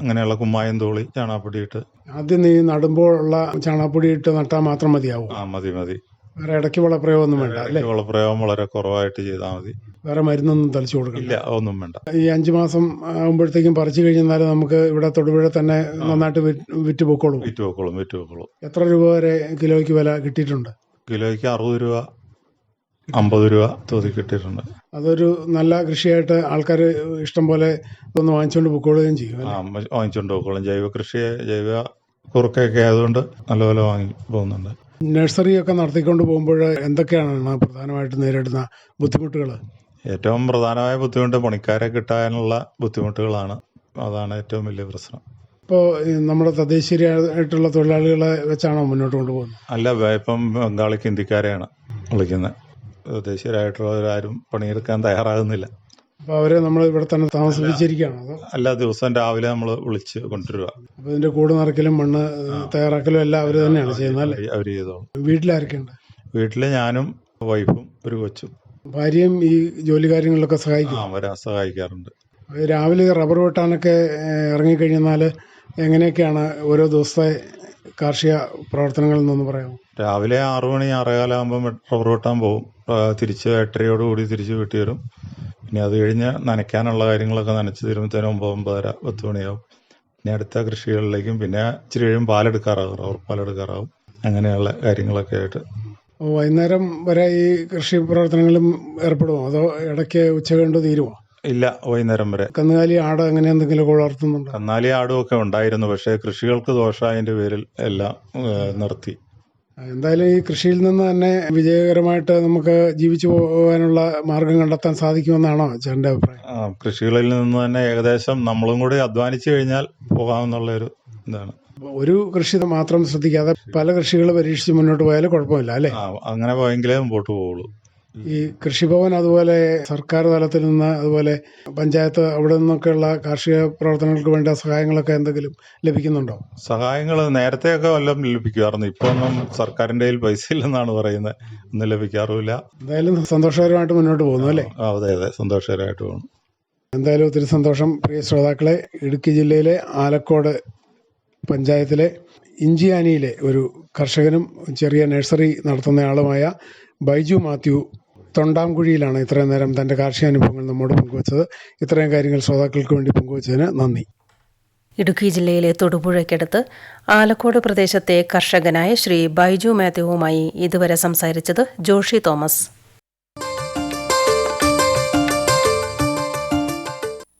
അങ്ങനെയുള്ള കുമ്മായം തോളി ചാണാപ്പൊടി ഇട്ട്. ആദ്യം നീ നടുമ്പോൾ ഉള്ള ചാണാപ്പൊടി ഇട്ട് നട്ടാൽ മാത്രം മതിയാവും? ആ മതി മതി. വേറെ ഇടയ്ക്ക് വളപ്രയോഗം ഒന്നും വേണ്ട അല്ലേ? വളപ്രയോഗം വളരെ കുറവായിട്ട് ചെയ്താൽ മതി. വേറെ മരുന്നൊന്നും തളിച്ചു കൊടുക്കില്ല ഒന്നും വേണ്ട. ഈ അഞ്ചു മാസം ആകുമ്പോഴത്തേക്കും പറിച്ചു കഴിഞ്ഞാൽ നമുക്ക് ഇവിടെ തൊടുപുഴ തന്നെ നന്നായിട്ട് വിറ്റ് പൊക്കോളൂ വിറ്റ് വെക്കോളും വിറ്റ് വെക്കോളും എത്ര രൂപ വരെ കിലോയ്ക്ക് വില കിട്ടിയിട്ടുണ്ട്? കിലോയ്ക്ക് അറുപത് രൂപ അമ്പത് രൂപ തോതി കിട്ടിയിട്ടുണ്ട്. അതൊരു നല്ല കൃഷിയായിട്ട് ആൾക്കാർ ഇഷ്ടം പോലെ ഒന്ന് വാങ്ങിച്ചുകൊണ്ട് പൊക്കോളുകയും ചെയ്യും ആ മ- വാങ്ങിച്ചുകൊണ്ട് പോക്കോളും ജൈവ കൃഷി ജൈവ കുറുക്കൊക്കെ ആയതുകൊണ്ട് നല്ലപോലെ വാങ്ങി പോകുന്നുണ്ട്. നഴ്സറിയൊക്കെ നടത്തിക്കൊണ്ട് പോകുമ്പോൾ എന്തൊക്കെയാണ് പ്രധാനമായിട്ട് നേരിടുന്ന ബുദ്ധിമുട്ടുകൾ ഏറ്റവും പ്രധാനമായ ബുദ്ധിമുട്ട് പണിക്കാരെ കിട്ടാനുള്ള ബുദ്ധിമുട്ടുകളാണ്. അതാണ് ഏറ്റവും വലിയ പ്രശ്നം. ഇപ്പോൾ നമ്മുടെ തദ്ദേശീയരായിട്ടുള്ള തൊഴിലാളികളെ വെച്ചാണോ മുന്നോട്ട് കൊണ്ടുപോകുന്നത്? അല്ല വേ- ഇപ്പം ബംഗാളിക്ക് ഹിന്ദിക്കാരെയാണ് വിളിക്കുന്നത്. ദേശീയരായിട്ടുള്ളവരാരും പണിയെടുക്കാൻ തയ്യാറാകുന്നില്ല. അപ്പോൾ അവരെ നമ്മൾ ഇവിടെ തന്നെ താമസിപ്പിച്ചിരിക്കുകയാണ് അതോ? എല്ലാ ദിവസവും രാവിലെ നമ്മൾ വിളിച്ച് കൊണ്ടുവരിക. അപ്പോൾ ഇതിന്റെ കൂട് നിറക്കലും മണ്ണ് തയ്യാറാക്കലും എല്ലാം അവർ തന്നെയാണ് ചെയ്യുന്നത് അല്ലേ? അവർ ചെയ്തോളും. വീട്ടിലാരൊക്കെയുണ്ട്? വീട്ടിൽ ഞാനും വൈഫും ഒരു കൊച്ചും. ഭാര്യയും ഈ ജോലി കാര്യങ്ങളിലൊക്കെ സഹായിക്കും ആ വരാൻ സഹായിക്കാറുണ്ട്. രാവിലെ റബ്ബർ വെട്ടാനൊക്കെ ഇറങ്ങിക്കഴിഞ്ഞാൽ എങ്ങനെയൊക്കെയാണ് ഓരോ ദിവസത്തെ കാർഷിക പ്രവർത്തനങ്ങളിൽ നിന്നൊന്ന് പറയാമോ? രാവിലെ ആറു മണി ആറേകാലാകുമ്പോൾ റബ്ബർ വെട്ടാൻ പോകും തിരിച്ച് എട്ടരയോട് കൂടി തിരിച്ച് വീട്ടിൽ വരും. പിന്നെ അത് കഴിഞ്ഞ് നനയ്ക്കാനുള്ള കാര്യങ്ങളൊക്കെ നനച്ച് തരുമ്പോഴത്തേനും ഒമ്പത് ഒമ്പതര പത്ത് മണിയാവും. പിന്നെ അടുത്ത കൃഷികളിലേക്കും പിന്നെ ഇച്ചിരി കഴിയും പാലെടുക്കാറാകും റബ്ബർ പാലെടുക്കാറാകും. അങ്ങനെയുള്ള കാര്യങ്ങളൊക്കെ ആയിട്ട്. വൈകുന്നേരം വരെ ഈ കൃഷി പ്രവർത്തനങ്ങളും ഏർപ്പെടുമോ? അതോ ഇടയ്ക്ക് ഉച്ച കണ്ട് തീരുമോ? ഇല്ല വൈകുന്നേരം വരെ. കന്നുകാലി ആട് അങ്ങനെ എന്തെങ്കിലും വളർത്തുന്നുണ്ടോ? കന്നാലി ആടും ഒക്കെ ഉണ്ടായിരുന്നു പക്ഷേ കൃഷികൾക്ക് ദോഷമായതിന്റെ പേരിൽ എല്ലാം നിർത്തി. എന്തായാലും ഈ കൃഷിയിൽ നിന്ന് തന്നെ വിജയകരമായിട്ട് നമുക്ക് ജീവിച്ചു പോകാനുള്ള മാർഗം കണ്ടെത്താൻ സാധിക്കുമെന്നാണോ ചേട്ടന്റെ അഭിപ്രായം? കൃഷികളിൽ നിന്ന് തന്നെ ഏകദേശം നമ്മളും കൂടി അധ്വാനിച്ചു കഴിഞ്ഞാൽ പോകാമെന്നുള്ള ഒരു ഇതാണ് ഒരു കൃഷി മാത്രം ശ്രദ്ധിക്കാതെ പല കൃഷികൾ പരീക്ഷിച്ച് മുന്നോട്ട് പോയാലും കുഴപ്പമില്ല അല്ലേ? അങ്ങനെ പോയെങ്കിലേ മുമ്പോട്ട് പോവുള്ളൂ. ഈ കൃഷിഭവൻ അതുപോലെ സർക്കാർ തലത്തിൽ നിന്ന് അതുപോലെ പഞ്ചായത്ത് അവിടെ നിന്നൊക്കെയുള്ള കാർഷിക പ്രവർത്തനങ്ങൾക്ക് വേണ്ട സഹായങ്ങളൊക്കെ എന്തെങ്കിലും ലഭിക്കുന്നുണ്ടോ? സഹായങ്ങൾ നേരത്തെയൊക്കെ വല്ലതും ലഭിക്കുമായിരുന്നു. ഇപ്പൊ ഒന്നും സർക്കാരിന്റെ കയ്യിൽ പൈസ ഇല്ലെന്നാണ് പറയുന്നത്. ഒന്നും ലഭിക്കാറുമില്ല. എന്തായാലും സന്തോഷകരമായിട്ട് മുന്നോട്ട് പോകുന്നു അല്ലേ? അതെ അതെ. സന്തോഷകരമായിട്ട് പോകുന്നു. എന്തായാലും ഒത്തിരി സന്തോഷം പ്രിയ ശ്രോതാക്കളെ. ഇടുക്കി ജില്ലയിലെ ആലക്കോട് പഞ്ചായത്തിലെ ഇഞ്ചിയാനിയിലെ ഒരു കർഷകനും ചെറിയ നഴ്സറി നടത്തുന്നയാളുമായ ബൈജു മാത്യു തൊണ്ടാംകുഴിയിലാണ് ഇത്രയും നേരം തന്റെ കാർഷിക അനുഭവങ്ങൾ നമ്മോട് പങ്കുവച്ചത്. ഇത്രയും കാര്യങ്ങൾ ശ്രോതാക്കൾക്ക് വേണ്ടി പങ്കുവച്ചതിന് നന്ദി. ഇടുക്കി ജില്ലയിലെ തൊടുപുഴയ്ക്കടുത്ത് ആലക്കോട് പ്രദേശത്തെ കർഷകനായ ശ്രീ ബൈജു മാത്യുവുമായി ഇതുവരെ സംസാരിച്ചത് ജോഷി തോമസ്.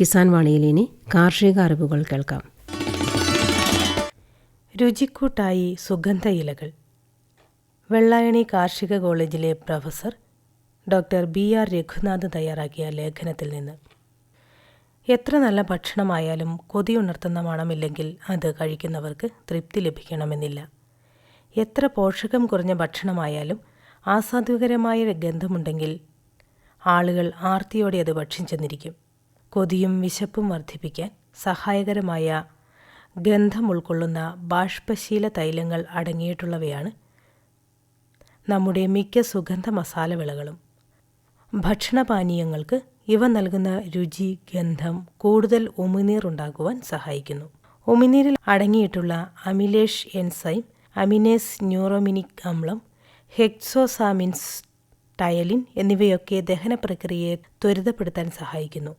കിസാൻ വാണിയിൽ ഇനി കാർഷിക അറിവുകൾ കേൾക്കാം. രുചിക്കൂട്ടായി സുഗന്ധ ഇലകൾ. വെള്ളായണി കാർഷിക കോളേജിലെ professor doctor B. R. Raghunath തയ്യാറാക്കിയ ലേഖനത്തിൽ നിന്ന്. എത്ര നല്ല ഭക്ഷണമായാലും കൊതിയുണർത്തുന്ന മണമില്ലെങ്കിൽ അത് കഴിക്കുന്നവർക്ക് തൃപ്തി ലഭിക്കണമെന്നില്ല. എത്ര പോഷകം കുറഞ്ഞ ഭക്ഷണമായാലും ആസ്വാദ്യകരമായ ഗന്ധമുണ്ടെങ്കിൽ ആളുകൾ ആർത്തിയോടെ അത് ഭക്ഷിച്ചെന്നിരിക്കും. കൊതിയും വിശപ്പും വർദ്ധിപ്പിക്കാൻ സഹായകരമായ ഗന്ധം ഉൾക്കൊള്ളുന്ന ബാഷ്പശീല തൈലങ്ങൾ അടങ്ങിയിട്ടുള്ളവയാണ് നമ്മുടെ മിക്ക സുഗന്ധ മസാലവിളകളും. ഭക്ഷണപാനീയങ്ങൾക്ക് ഇവ നൽകുന്ന രുചി ഗന്ധം കൂടുതൽ ഉമിനീർ ഉണ്ടാകുവാൻ സഹായിക്കുന്നു. ഉമിനീരിൽ അടങ്ങിയിട്ടുള്ള അമിലേഷ് എൻസൈം അമിനേസ് ന്യൂറോമിനിക് അമ്ലം ഹെക്സോസാമിൻസ് ടയലിൻ എന്നിവയൊക്കെ ദഹന പ്രക്രിയയെ ത്വരിതപ്പെടുത്താൻ സഹായിക്കുന്നു.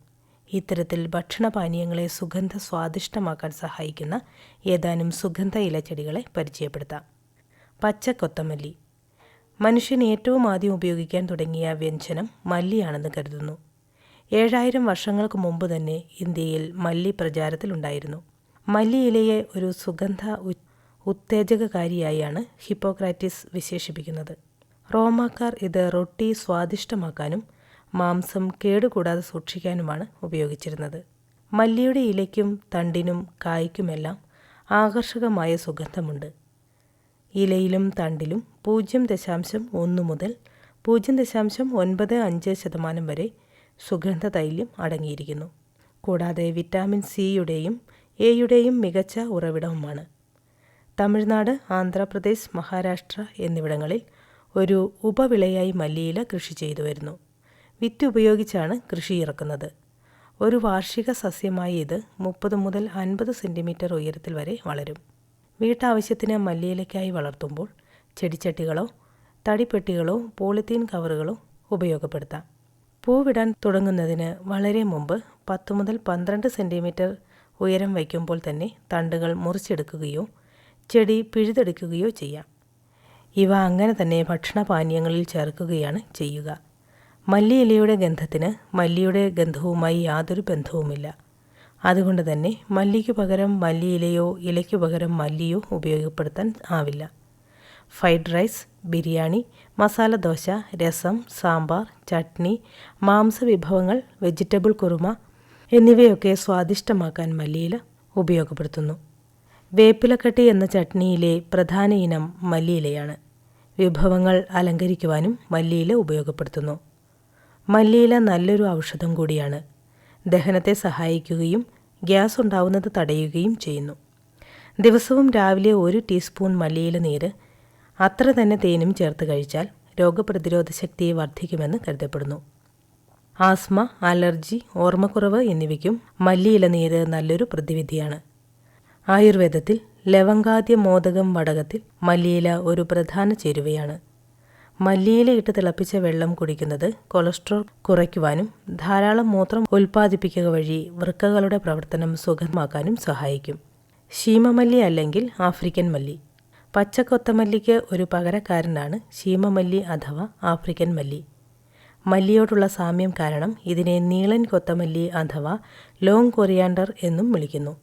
ഇത്തരത്തിൽ ഭക്ഷണപാനീയങ്ങളെ സുഗന്ധ സ്വാദിഷ്ടമാക്കാൻ സഹായിക്കുന്ന ഏതാനും സുഗന്ധ ഇലച്ചെടികളെ പരിചയപ്പെടുത്താം. പച്ച കൊത്തമല്ലി മനുഷ്യൻ ഏറ്റവും ആദ്യം ഉപയോഗിക്കാൻ തുടങ്ങിയ വ്യഞ്ജനം മല്ലിയാണെന്ന് കരുതുന്നു. ഏഴായിരം വർഷങ്ങൾക്ക് മുമ്പ് തന്നെ ഇന്ത്യയിൽ മല്ലി പ്രചാരത്തിലുണ്ടായിരുന്നു. മല്ലി ഇലയെ ഒരു സുഗന്ധ ഉത്തേജകകാരിയായാണ് ഹിപ്പോക്രാറ്റിസ് വിശേഷിപ്പിക്കുന്നത്. റോമാക്കാർ ഇത് റൊട്ടി സ്വാദിഷ്ടമാക്കാനും മാംസം കേടുകൂടാതെ സൂക്ഷിക്കാനുമാണ് ഉപയോഗിച്ചിരുന്നത്. മല്ലിയുടെ ഇലയ്ക്കും തണ്ടിനും കായ്ക്കുമെല്ലാം ആകർഷകമായ സുഗന്ധമുണ്ട്. ഇലയിലും തണ്ടിലും പൂജ്യം ദശാംശം ഒന്ന് മുതൽ പൂജ്യം ദശാംശം ഒൻപത് അഞ്ച് ശതമാനം വരെ സുഗന്ധ തൈല്യം അടങ്ങിയിരിക്കുന്നു. കൂടാതെ വിറ്റാമിൻ സിയുടെയും എയുടെയും മികച്ച ഉറവിടവുമാണ്. തമിഴ്നാട് ആന്ധ്രാപ്രദേശ് മഹാരാഷ്ട്ര എന്നിവിടങ്ങളിൽ ഒരു ഉപവിളയായി മല്ലിയില കൃഷി ചെയ്തു വരുന്നു വിത്ത് ഉപയോഗിച്ചാണ് കൃഷി ഇറക്കുന്നത്. ഒരു വാർഷിക സസ്യമായി ഇത് മുപ്പത് മുതൽ അൻപത് സെന്റിമീറ്റർ ഉയരത്തിൽ വരെ വളരും. വീട്ടാവശ്യത്തിന് മല്ലിയിലയ്ക്കായി വളർത്തുമ്പോൾ ചെടിച്ചട്ടികളോ തടിപ്പെട്ടികളോ പോളിത്തീൻ കവറുകളോ ഉപയോഗപ്പെടുത്താം. പൂവിടാൻ തുടങ്ങുന്നതിന് വളരെ മുമ്പ് പത്ത് മുതൽ പന്ത്രണ്ട് സെന്റിമീറ്റർ ഉയരം വയ്ക്കുമ്പോൾ തന്നെ തണ്ടുകൾ മുറിച്ചെടുക്കുകയോ ചെടി പിഴുതെടുക്കുകയോ ചെയ്യാം. ഇവ അങ്ങനെ തന്നെ ഭക്ഷണപാനീയങ്ങളിൽ ചേർക്കുകയാണ് ചെയ്യുക. മല്ലിയിലയുടെ ഗന്ധത്തിന് മല്ലിയുടെ ഗന്ധവുമായി യാതൊരു ബന്ധവുമില്ല. അതുകൊണ്ട് തന്നെ മല്ലിക്ക് പകരം മല്ലിയിലയോ ഇലയ്ക്ക് പകരം മല്ലിയോ ഉപയോഗപ്പെടുത്താൻ ആവില്ല. ഫ്രൈഡ് റൈസ് ബിരിയാണി മസാല ദോശ രസം സാമ്പാർ ചട്നി മാംസ വിഭവങ്ങൾ വെജിറ്റബിൾ കുറുമ എന്നിവയൊക്കെ സ്വാദിഷ്ടമാക്കാൻ മല്ലിയില ഉപയോഗപ്പെടുത്തുന്നു. വേപ്പിലക്കട്ടി എന്ന ചട്നിയിലെ പ്രധാന ഇനം മല്ലിയിലയാണ്. വിഭവങ്ങൾ അലങ്കരിക്കുവാനും മല്ലിയില ഉപയോഗപ്പെടുത്തുന്നു. മല്ലിയില നല്ലൊരു ഔഷധം കൂടിയാണ്. ദഹനത്തെ സഹായിക്കുകയും ഗ്യാസ് ഉണ്ടാവുന്നത് തടയുകയും ചെയ്യുന്നു. ദിവസവും രാവിലെ ഒരു ടീസ്പൂൺ മല്ലിയില നീര് അത്ര തന്നെ തേനും ചേർത്ത് കഴിച്ചാൽ രോഗപ്രതിരോധ ശക്തിയെ വർദ്ധിക്കുമെന്ന് കരുതപ്പെടുന്നു. ആസ്മ അലർജി ഓർമ്മക്കുറവ് എന്നിവയ്ക്കും മല്ലിയില നീര് നല്ലൊരു പ്രതിവിധിയാണ്. ആയുർവേദത്തിൽ ലവങ്കാദ്യ മോദകം വടകത്തിൽ മല്ലിയില ഒരു പ്രധാന ചേരുവയാണ്. മല്ലിയില ഇട്ട് തിളപ്പിച്ച വെള്ളം കുടിക്കുന്നത് കൊളസ്ട്രോൾ കുറയ്ക്കുവാനും ധാരാളം മൂത്രം ഉൽപ്പാദിപ്പിക്കുക വഴി വൃക്കകളുടെ പ്രവർത്തനം സുഗമമാക്കാനും സഹായിക്കും. ശീമമല്ലി അല്ലെങ്കിൽ ആഫ്രിക്കൻ മല്ലി. പച്ചക്കൊത്തമല്ലിക്ക് ഒരു പകരക്കാരനാണ് ശീമമല്ലി അഥവാ ആഫ്രിക്കൻ മല്ലി. മല്ലിയോടുള്ള സാമ്യം കാരണം ഇതിനെ നീളൻ കൊത്തമല്ലി അഥവാ ലോങ് കൊറിയാണ്ടർ എന്നും വിളിക്കുന്നു.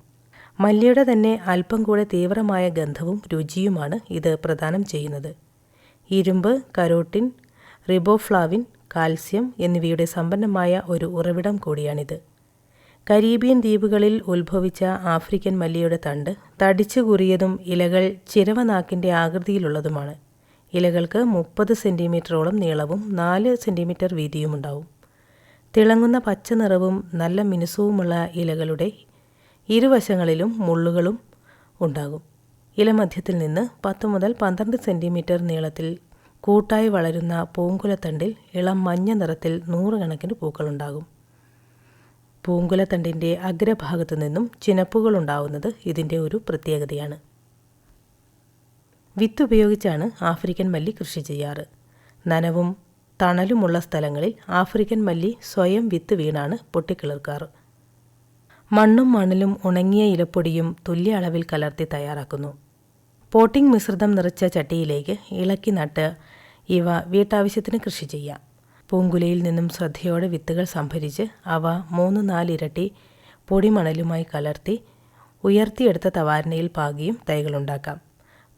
മല്ലിയുടെ തന്നെ അല്പം കൂടെ തീവ്രമായ ഗന്ധവും രുചിയുമാണ് ഇത് പ്രദാനം ചെയ്യുന്നത്. ഇരുമ്പ് കരോട്ടിൻ റിബോഫ്ലാവിൻ കാൽസ്യം എന്നിവയുടെ സമ്പന്നമായ ഒരു ഉറവിടം കൂടിയാണിത്. കരീബിയൻ ദ്വീപുകളിൽ ഉത്ഭവിച്ച ആഫ്രിക്കൻ മല്ലിയുടെ തണ്ട് തടിച്ചു കുറിയതും ഇലകൾ ചിരവനാക്കിന്റെ ആകൃതിയിലുള്ളതുമാണ്. ഇലകൾക്ക് മുപ്പത് സെന്റിമീറ്ററോളം നീളവും നാല് സെന്റിമീറ്റർ വീതിയുമുണ്ടാവും തിളങ്ങുന്ന പച്ച നിറവും നല്ല മിനുസവുമുള്ള ഇലകളുടെ ഇരുവശങ്ങളിലും മുള്ളുകളും ഉണ്ടാകും. ഇലമധ്യത്തിൽ നിന്ന് പത്ത് മുതൽ പന്ത്രണ്ട് സെന്റിമീറ്റർ നീളത്തിൽ കൂട്ടായി വളരുന്ന പൂങ്കുലത്തണ്ടിൽ ഇളം മഞ്ഞ നിറത്തിൽ നൂറുകണക്കിന് പൂക്കളുണ്ടാകും. പൂങ്കുലത്തണ്ടിന്റെ അഗ്രഭാഗത്തു നിന്നും ചിനപ്പുകൾ ചിനപ്പുകളുണ്ടാവുന്നത് ഇതിന്റെ ഒരു പ്രത്യേകതയാണ്. വിത്ത് ഉപയോഗിച്ചാണ് ആഫ്രിക്കൻ മല്ലി കൃഷി ചെയ്യാറ്. നനവും തണലുമുള്ള സ്ഥലങ്ങളിൽ ആഫ്രിക്കൻ മല്ലി സ്വയം വിത്ത് വീണാണ് പൊട്ടിക്കിളിർക്കാറ്. മണ്ണും മണലും ഉണങ്ങിയ ഇലപ്പൊടിയും തുല്യ അളവിൽ കലർത്തി തയ്യാറാക്കുന്നു. പോട്ടിംഗ് മിശ്രിതം നിറച്ച ചട്ടിയിലേക്ക് ഇളക്കി നട്ട് ഇവ വീട്ടാവശ്യത്തിന് കൃഷി ചെയ്യാം. പൂങ്കുലയിൽ നിന്നും ശ്രദ്ധയോടെ വിത്തുകൾ സംഭരിച്ച് അവ മൂന്ന് നാലിരട്ടി പൊടിമണലുമായി കലർത്തി ഉയർത്തിയെടുത്ത തവാരണയിൽ പാകിയും തൈകളുണ്ടാക്കാം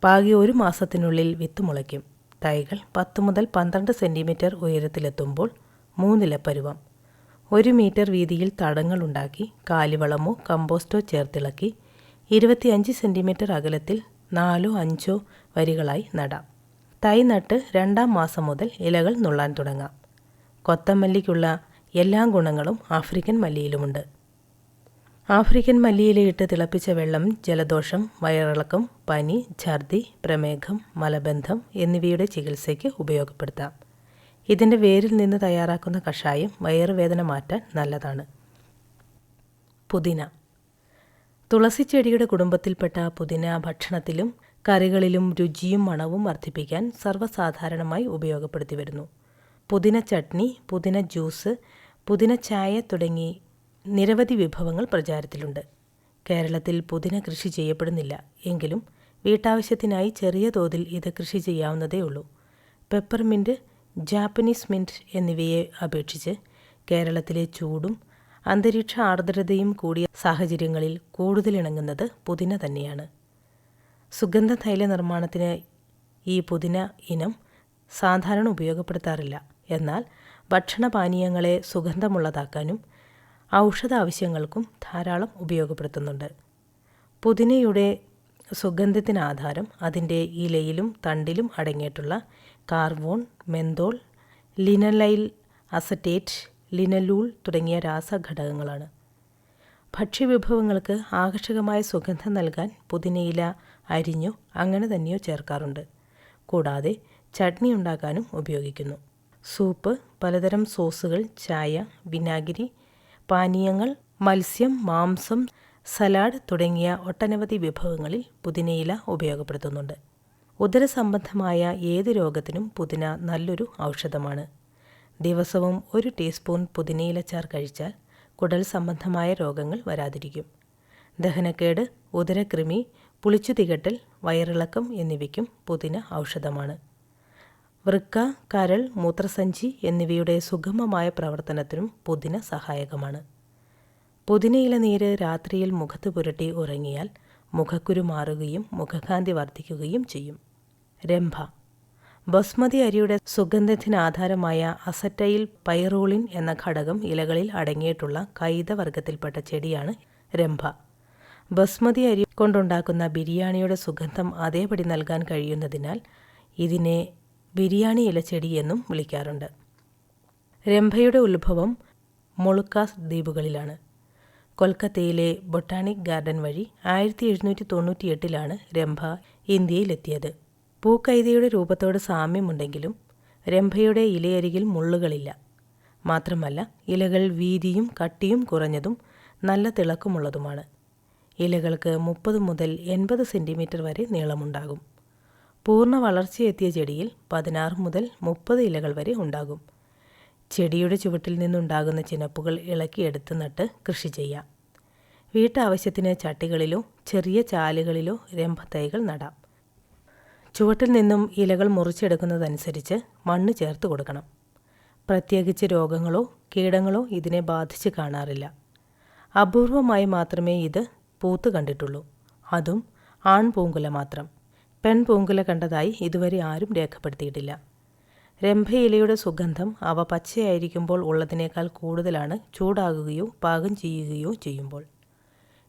പാകി ഒരു മാസത്തിനുള്ളിൽ വിത്ത് മുളയ്ക്കും. തൈകൾ പത്ത് മുതൽ പന്ത്രണ്ട് സെന്റിമീറ്റർ ഉയരത്തിലെത്തുമ്പോൾ മൂന്നില പരുവം ഒരു മീറ്റർ വീതിയിൽ തടങ്ങളുണ്ടാക്കി കാലിവളമോ കമ്പോസ്റ്റോ ചേർത്തിളക്കി ഇരുപത്തിയഞ്ച് സെന്റിമീറ്റർ അകലത്തിൽ നാലോ അഞ്ചോ വരികളായി നടാം. തൈ നട്ട് രണ്ടാം മാസം മുതൽ ഇലകൾ നുള്ളാൻ തുടങ്ങാം. കൊത്തമല്ലിക്കുള്ള എല്ലാ ഗുണങ്ങളും ആഫ്രിക്കൻ മല്ലിയിലുമുണ്ട്. ആഫ്രിക്കൻ മല്ലിയിലയിട്ട് തിളപ്പിച്ച വെള്ളം ജലദോഷം വയറിളക്കം പനി ഛർദി പ്രമേഹം മലബന്ധം എന്നിവയുടെ ചികിത്സയ്ക്ക് ഉപയോഗപ്പെടുത്താം. ഇതിന്റെ വേരിൽ നിന്ന് തയ്യാറാക്കുന്ന കഷായം വയറുവേദന മാറ്റാൻ നല്ലതാണ്. പുതിന തുളസിച്ചെടിയുടെ കുടുംബത്തിൽപ്പെട്ട പുതിന ഭക്ഷണത്തിലും കറികളിലും രുചിയും മണവും വർദ്ധിപ്പിക്കാൻ സർവസാധാരണമായി ഉപയോഗപ്പെടുത്തി വരുന്നു. പുതിന ചട്നി പുതിന ജ്യൂസ് പുതിന ചായ തുടങ്ങി നിരവധി വിഭവങ്ങൾ പ്രചാരത്തിലുണ്ട്. കേരളത്തിൽ പുതിന കൃഷി ചെയ്യപ്പെടുന്നില്ല. എങ്കിലും വീട്ടാവശ്യത്തിനായി ചെറിയ തോതിൽ ഇത് കൃഷി ചെയ്യാവുന്നതേ ഉള്ളൂ. പെപ്പർമിന്റ് ജാപ്പനീസ് മിന്റ് എന്നിവയെ അപേക്ഷിച്ച് കേരളത്തിലെ ചൂടും അന്തരീക്ഷ ആർദ്രതയും കൂടിയ സാഹചര്യങ്ങളിൽ കൂടുതൽ ഇണങ്ങുന്നത് പുതിന തന്നെയാണ്. സുഗന്ധ തൈല നിർമ്മാണത്തിന് ഈ പുതിന ഇനം സാധാരണ ഉപയോഗപ്പെടുത്താറില്ല. എന്നാൽ ഭക്ഷണപാനീയങ്ങളെ സുഗന്ധമുള്ളതാക്കാനും ഔഷധ ആവശ്യങ്ങൾക്കും ധാരാളം ഉപയോഗപ്പെടുത്തുന്നുണ്ട്. പുതിനയുടെ സുഗന്ധത്തിന് ആധാരം അതിന്റെ ഇലയിലും തണ്ടിലും അടങ്ങിയിട്ടുള്ള carvone menthol linalyl acetate linalool തുടങ്ങിയ രാസഘടകങ്ങളാണ്. ഭക്ഷ്യവിഭവങ്ങൾക്ക് ആകർഷകമായ സുഗന്ധം നൽകാൻ പുതിനയില അരിഞ്ഞോ അങ്ങനെ തന്നെയോ ചേർക്കാറുണ്ട്. കൂടാതെ ചട്നി ഉണ്ടാക്കാനും ഉപയോഗിക്കുന്നു. സൂപ്പ് പലതരം സോസുകൾ ചായ വിനാഗിരി പാനീയങ്ങൾ മത്സ്യം മാംസം സലാഡ് തുടങ്ങിയ ഒട്ടനവധി വിഭവങ്ങളിൽ പുതിനയില ഉപയോഗപ്പെടുത്തുന്നുണ്ട്. ഉദരസംബന്ധമായ ഏത് രോഗത്തിനും പുതിന നല്ലൊരു ഔഷധമാണ്. ദിവസവും ഒരു ടീസ്പൂൺ പുതിനയിലച്ചാർ കഴിച്ചാൽ കുടൽ സംബന്ധമായ രോഗങ്ങൾ വരാതിരിക്കും. ദഹനക്കേട് ഉദരക്രിമി പുളിച്ചു തികട്ടൽ വയറിളക്കം എന്നിവയ്ക്കും പുതിന ഔഷധമാണ്. വൃക്ക കരൾ മൂത്രസഞ്ചി എന്നിവയുടെ സുഗമമായ പ്രവർത്തനത്തിനും പുതിന സഹായകമാണ്. പുതിനയില നീര് രാത്രിയിൽ മുഖത്ത് പുരട്ടി ഉറങ്ങിയാൽ മുഖക്കുരു മാറുകയും മുഖകാന്തി വർദ്ധിക്കുകയും ചെയ്യും. രംഭ ബസ്മതി അരിയുടെ സുഗന്ധത്തിന് ആധാരമായ അസറ്റൈൽ പൈറോളിൻ എന്ന ഘടകം ഇലകളിൽ അടങ്ങിയിട്ടുള്ള കൈതവർഗത്തിൽപ്പെട്ട ചെടിയാണ് രംഭ. ബസ്മതി അരി കൊണ്ടുണ്ടാക്കുന്ന ബിരിയാണിയുടെ സുഗന്ധം അതേപടി നൽകാൻ കഴിയുന്നതിനാൽ ഇതിനെ ബിരിയാണി ഇലച്ചെടി എന്നും വിളിക്കാറുണ്ട്. രംഭയുടെ ഉത്ഭവം മൊളുക്കാസ് ദ്വീപുകളിലാണ്. കൊൽക്കത്തയിലെ ബൊട്ടാണിക് ഗാർഡൻ വഴി ആയിരത്തി എഴുന്നൂറ്റി തൊണ്ണൂറ്റിയെട്ടിലാണ് രംഭ ഇന്ത്യയിലെത്തിയത്. പൂക്കൈതയുടെ രൂപത്തോട് സാമ്യമുണ്ടെങ്കിലും രംഭയുടെ ഇലയരികിൽ മുള്ളുകളില്ല. മാത്രമല്ല ഇലകൾ വീതിയും കട്ടിയും കുറഞ്ഞതും നല്ല തിളക്കമുള്ളതുമാണ്. ഇലകൾക്ക് മുപ്പത് മുതൽ എൺപത് സെന്റിമീറ്റർ വരെ നീളമുണ്ടാകും. പൂർണ വളർച്ചയെത്തിയ ചെടിയിൽ പതിനാറ് മുതൽ മുപ്പത് ഇലകൾ വരെ ഉണ്ടാകും. ചെടിയുടെ ചുവട്ടിൽ നിന്നുണ്ടാകുന്ന ചിനപ്പുകൾ ഇളക്കിയെടുത്ത് നട്ട് കൃഷി ചെയ്യാം. വീട്ടാവശ്യത്തിന് ചട്ടികളിലോ ചെറിയ ചാലുകളിലോ രംഭത്തൈകൾ നടാം. ചുവട്ടിൽ നിന്നും ഇലകൾ മുറിച്ചെടുക്കുന്നതനുസരിച്ച് മണ്ണ് ചേർത്ത് കൊടുക്കണം. പ്രത്യേകിച്ച് രോഗങ്ങളോ കീടങ്ങളോ ഇതിനെ ബാധിച്ച് കാണാറില്ല. അപൂർവമായി മാത്രമേ ഇത് പൂത്ത് കണ്ടിട്ടുള്ളൂ. അതും ആൺപൂങ്കുല മാത്രം. പെൺപൂങ്കുല കണ്ടതായി ഇതുവരെ ആരും രേഖപ്പെടുത്തിയിട്ടില്ല. രംഭയിലയുടെ സുഗന്ധം അവ പച്ചയായിരിക്കുമ്പോൾ ഉള്ളതിനേക്കാൾ കൂടുതലാണ് ചൂടാകുകയോ പാകം ചെയ്യുകയോ ചെയ്യുമ്പോൾ.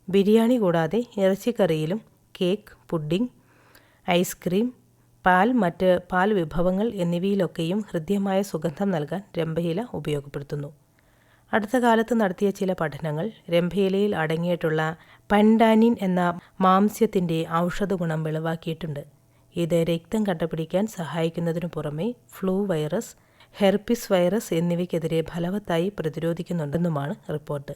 ബിരിയാണി കൂടാതെ ഇറച്ചിക്കറിയിലും കേക്ക് പുഡിംഗ് ഐസ്ക്രീം പാൽ മറ്റ് പാൽ വിഭവങ്ങൾ എന്നിവയിലൊക്കെയും ഹൃദ്യമായ സുഗന്ധം നൽകാൻ രംഭയില ഉപയോഗപ്പെടുത്തുന്നു. അടുത്ത കാലത്ത് നടത്തിയ ചില പഠനങ്ങൾ രംഭയിലയിൽ അടങ്ങിയിട്ടുള്ള പൻഡാനിൻ എന്ന മാംസ്യത്തിന്റെ ഔഷധ ഗുണം വെളിവാക്കിയിട്ടുണ്ട്. ഇത് രക്തം കട്ടപിടിക്കാൻ സഹായിക്കുന്നതിനു പുറമെ ഫ്ലൂ വൈറസ് ഹെർപ്പിസ് വൈറസ് എന്നിവയ്ക്കെതിരെ ഫലവത്തായി പ്രതിരോധിക്കുന്നുണ്ടെന്നുമാണ് റിപ്പോർട്ട്.